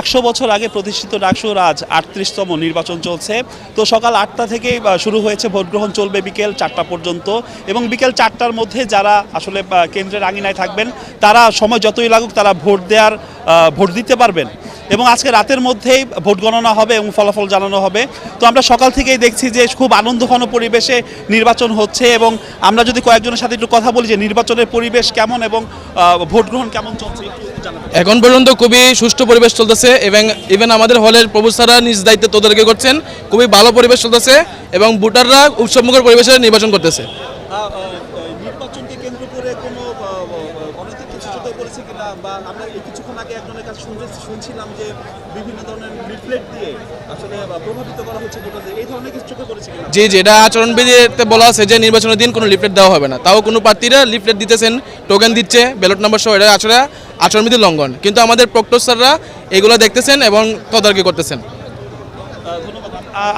একশো বছর আগে প্রতিষ্ঠিত ডাকসুর আজ আটত্রিশতম নির্বাচন চলছে। তো সকাল আটটা থেকে শুরু হয়েছে, ভোটগ্রহণ চলবে বিকেল চারটা পর্যন্ত। এবং বিকেল চারটার মধ্যে যারা আসলে কেন্দ্রের আঙিনায় থাকবেন, তারা সময় যতই লাগুক, তারা ভোট দেওয়ার ভোট দিতে পারবেন। এবং আজকে রাতের মধ্যেই ভোট গণনা হবে এবং ফলাফল জানানো হবে। তো আমরা সকাল থেকেই দেখছি যে খুব আনন্দঘন পরিবেশে নির্বাচন হচ্ছে এবং আমরা যদি কয়েকজনের সাথে একটু কথা বলি যে নির্বাচনের পরিবেশ কেমন এবং ভোট গ্রহণ কেমন চলছে এখন পর্যন্ত খুবই সুষ্ঠু পরিবেশ চলতেছে এবং ইভেন আমাদের হলের প্রভুসারা নিজ দায়িত্বে তদারকি করছেন। খুবই ভালো পরিবেশ চলতেছে এবং ভোটাররা উৎসবমুখর পরিবেশে নির্বাচন করতেছে নির্বাচনকে কেন্দ্র করে কোনো অনৈতিক কিছু চোখে পড়েছে কিনা বা আমরা কিছুক্ষণ আগে একজনের কাছে শুনতে শুনছিলাম যে বিভিন্ন ধরনের লিফলেট দিয়ে আসলে প্রভাবিত করা হচ্ছে ভোটারদের এই ধরনের কিছু চোখে পড়েছে জি জি এটা আচরণবিধিতে বলা আছে যে নির্বাচনের দিন কোনো লিফলেট দেওয়া হবে না। তাও কোনো প্রার্থীরা লিফলেট দিতেছেন টোকেন দিচ্ছে ব্যালট নাম্বার সহ এটা আসলে আচরণবিধি লঙ্ঘন। কিন্তু আমাদের প্রক্টর স্যাররা এগুলো দেখতেছেন এবং তদারকি করতেছেন।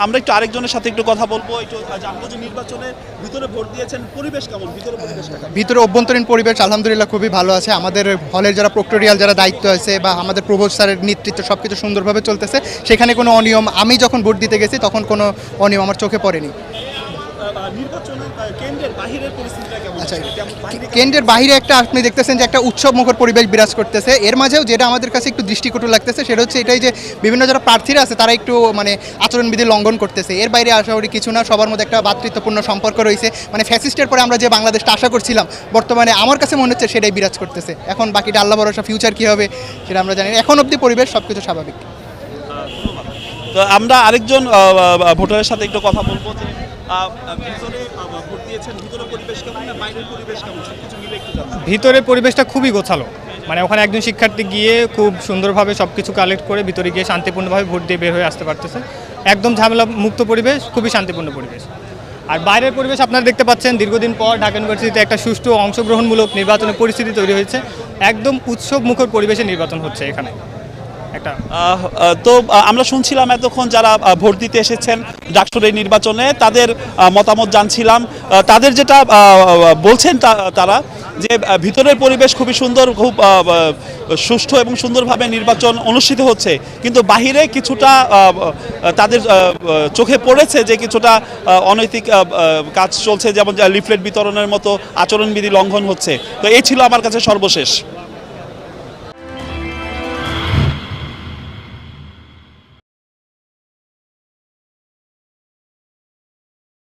আমরা একটু আরেকজনের সাথে একটু কথা বলব, একটু জানব যে নির্বাচনে ভিতরে ভোট দিয়েছেন, পরিবেশ কেমন? ভিতরে পরিবেশ ভিতরে অভ্যন্তরীণ পরিবেশ আলহামদুলিল্লাহ খুবই ভালো আছে। আমাদের হলের যারা প্রক্টোরিয়াল যারা দায়িত্ব আছে বা আমাদের প্রভোজ স্যারের নেতৃত্ব সব কিছু সুন্দরভাবে চলতেছে, সেখানে কোনো অনিয়ম, আমি যখন ভোট দিতে গেছি তখন কোনো অনিয়ম আমার চোখে পড়েনি। কেন্দ্রের আচ্ছা কেমন বাহিরে বাইরে একটা আপনি দেখতেছেন যে একটা উৎসব মুখর পরিবেশ বিরাজ করতেছে। এর মাঝেও যেটা আমাদের কাছে একটু দৃষ্টিকটু লাগতেছে সেটা হচ্ছে এটাই যে বিভিন্ন যারা প্রার্থীরা আছে তারা একটু মানে আচরণবিধি লঙ্ঘন করতেছে। এর বাইরে আশা করি কিছু না সবার মধ্যে একটা ভাতৃত্বপূর্ণ সম্পর্ক রয়েছে। মানে ফ্যাসিস্টের পরে আমরা যে বাংলাদেশটা আশা করছিলাম বর্তমানে আমার কাছে মনে হচ্ছে সেটাই বিরাজ করতেছে। এখন বাকিটা আল্লাহ ভরসা ফিউচার কী হবে সেটা আমরা জানি না। এখন অবধি পরিবেশ সব কিছু স্বাভাবিক তো আমরা আরেকজন ভোটারের সাথে একটু কথা বলব। যে ভিতরে পরিবেশটা খুবই গোছালো। মানে ওখানে একজন শিক্ষার্থী গিয়ে খুব সুন্দরভাবে সব কিছু কালেক্ট করে ভিতরে গিয়ে শান্তিপূর্ণভাবে ভোট দিয়ে বের হয়ে আসতে পারতেছে। একদম ঝামেলা মুক্ত পরিবেশ, খুবই শান্তিপূর্ণ পরিবেশ। আর বাইরের পরিবেশ আপনারা দেখতে পাচ্ছেন, দীর্ঘদিন পর ঢাকা ইউনিভার্সিটিতে একটা সুষ্ঠু অংশগ্রহণমূলক নির্বাচনের পরিস্থিতি তৈরি হয়েছে। একদম উৎসব মুখর পরিবেশে নির্বাচন হচ্ছে এখানে। তো আমরা শুনছিলাম এতক্ষণ যারা ভোট দিতে এসেছেন ডাকসুর এই নির্বাচনে, তাদের মতামত জানছিলাম। তাদের যেটা বলছেন তারা যে ভিতরের পরিবেশ খুবই সুন্দর, খুব সুষ্ঠু এবং সুন্দরভাবে নির্বাচন অনুষ্ঠিত হচ্ছে। কিন্তু বাহিরে কিছুটা তাদের চোখে পড়েছে যে কিছুটা অনৈতিক কাজ চলছে। যেমন লিফলেট বিতরণের মতো আচরণবিধি লঙ্ঘন হচ্ছে। তো এই ছিল আমার কাছে সর্বশেষ।